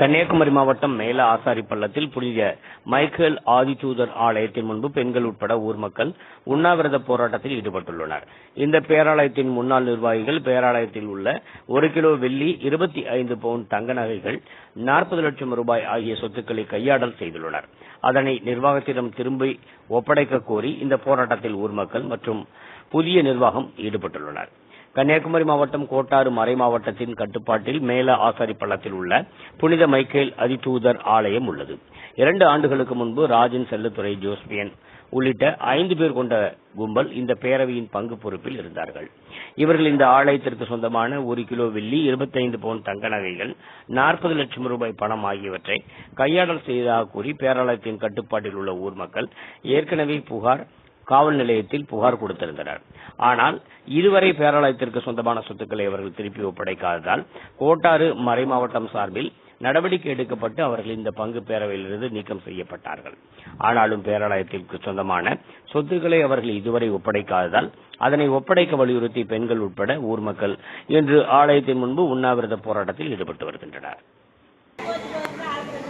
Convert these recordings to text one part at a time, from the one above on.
கன்னியாகுமரி மாவட்டம் மேல ஆசாரி பள்ளத்தில் புனித மைக்கேல் ஆதிதூதர் ஆலயத்தின் முன்பு பெண்கள் உட்பட ஊர் மக்கள் உண்ணாவிரத போராட்டத்தில் ஈடுபட்டுள்ளனர். இந்த பேராலயத்தின் முன்னாள் நிர்வாகிகள் பேராலயத்தில் உள்ள ஒரு கிலோ வெள்ளி இருபத்தி ஐந்து பவுண்ட் தங்க நகைகள் நாற்பது லட்சம் ரூபாய் ஆகிய சொத்துக்களை கையாடல் செய்துள்ளனர். அதனை நிர்வாகத்திடம் திரும்பி ஒப்படைக்க கோரி இந்த போராட்டத்தில் ஊர் மக்கள் மற்றும் புதிய நிர்வாகம் ஈடுபட்டுள்ளனர். கன்னியாகுமரி மாவட்டம் கோட்டாறு மறை மாவட்டத்தின் கட்டுப்பாட்டில் மேல ஆசாரிப்பள்ளத்தில் உள்ள புனித மைக்கேல் அதிதூதர் ஆலயம் உள்ளது. இரண்டு ஆண்டுகளுக்கு முன்பு ராஜன் செல்லத்துறை ஜோஸ்பியன் உள்ளிட்ட ஐந்து பேர் கொண்ட கும்பல் இந்த பேரவையின் பங்கு பொறுப்பில் இருந்தார்கள். இவர்கள் இந்த ஆலயத்திற்கு சொந்தமான ஒரு கிலோ வெள்ளி இருபத்தைந்து பவுன் தங்க நகைகள் நாற்பது லட்சம் ரூபாய் பணம் ஆகியவற்றை கையாடல் செய்ததாக கூறி பேராலயத்தின் கட்டுப்பாட்டில் உள்ள ஊர் மக்கள் ஏற்கனவே புகார் காவல் நிலையத்தில் புகார் கொடுத்திருந்தனர். ஆனால் இதுவரை பேராலயத்திற்கு சொந்தமான சொத்துக்களை அவர்கள் திருப்பி ஒப்படைக்காததால் கோட்டாறு மறை மாவட்டம் சார்பில் நடவடிக்கை எடுக்கப்பட்டு அவர்கள் இந்த பங்கு பேரவையிலிருந்து நீக்கம் செய்யப்பட்டார்கள். ஆனாலும் பேராலயத்திற்கு சொந்தமான சொத்துக்களை அவர்கள் இதுவரை ஒப்படைக்காததால் அதனை ஒப்படைக்க வலியுறுத்தி பெண்கள் உட்பட ஊர் மக்கள் இன்று ஆலயத்தின் முன்பு உண்ணாவிரத போராட்டத்தில் ஈடுபட்டு வருகின்றனர்.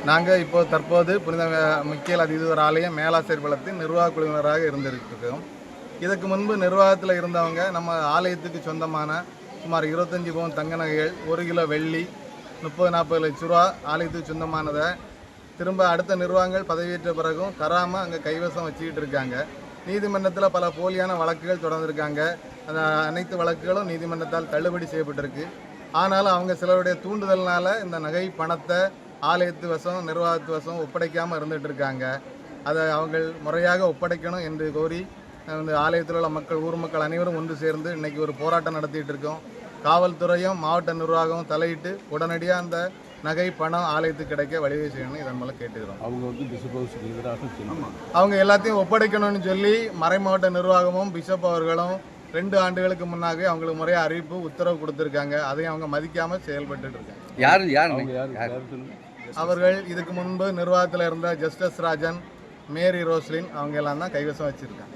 நாங்கள் இப்போ தற்போது புனித முக்கியல் அதிதூர் ஆலயம் மேலாசேர் பலத்தின் நிர்வாக குழுவினராக இருந்திருக்கிறோம். இதற்கு முன்பு நிர்வாகத்தில் இருந்தவங்க நம்ம ஆலயத்துக்கு சொந்தமான சுமார் இருபத்தஞ்சி பவுன் தங்க நகைகள் ஒரு கிலோ வெள்ளி முப்பது நாற்பது லட்ச ரூபா ஆலயத்துக்கு சொந்தமானதை. திரும்ப அடுத்த நிர்வாகங்கள் பதவியேற்ற பிறகும் தராமல் அங்கே கைவசம் வச்சுக்கிட்டு இருக்காங்க. நீதிமன்றத்தில் பல போலியான வழக்குகள் தொடர்ந்துருக்காங்க. அந்த அனைத்து வழக்குகளும் நீதிமன்றத்தால் தள்ளுபடி செய்யப்பட்டிருக்கு. ஆனாலும் அவங்க சிலருடைய தூண்டுதல்னால இந்த நகை பணத்தை ஆலயத்து வசம் நிர்வாகத்து வசம் ஒப்படைக்காமல் இருந்துட்டு இருக்காங்க அதை அவங்க முறையாக ஒப்படைக்கணும் என்று கோரி இந்த ஆலயத்தில் உள்ள மக்கள் ஊர் மக்கள் அனைவரும் ஒன்று சேர்ந்து இன்னைக்கு ஒரு போராட்டம் நடத்திட்டு இருக்கோம் காவல்துறையும் மாவட்ட நிர்வாகமும் தலையிட்டு உடனடியாக அந்த நகை பணம் ஆலயத்துக்கு கிடைக்க வழிவகை செய்யணும் இதன் மூலம் கேட்டுக்கிறோம். அவங்க வந்து பிஷப் ஹவுஸுக்கு எதிராக சொன்னாங்க அவங்க எல்லாத்தையும் ஒப்படைக்கணும்னு சொல்லி மறைமாவட்ட நிர்வாகமும் பிஷப் அவர்களும் ரெண்டு ஆண்டுகளுக்கு முன்னாக அவங்களுக்கு முறையாக அறிவிப்பு உத்தரவு கொடுத்துருக்காங்க. அதையும் அவங்க மதிக்காமல் செயல்பட்டு இருக்காங்க யார் யார்? யார் அவர்கள் இதுக்கு முன்பு நிர்வாகத்தில் இருந்த ஜஸ்டிஸ் ராஜன் மேரி ரோஸ்லின் அவங்க எல்லாம் தான் கைவசம் வச்சிருக்காங்க.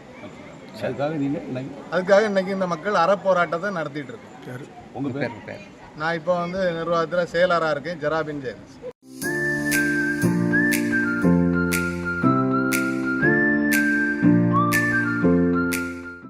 அதுக்காக நீங்கள் இன்னைக்கு அதுக்காக இன்னைக்கு இந்த மக்கள் அறப்போராட்டத்தை நடத்திட்டு இருக்கோம் உங்கள் பேர்? நான் இப்போ வந்து நிர்வாகத்தில் செயலராக இருக்கேன் ஜெராபின் ஜெயன்ஸ்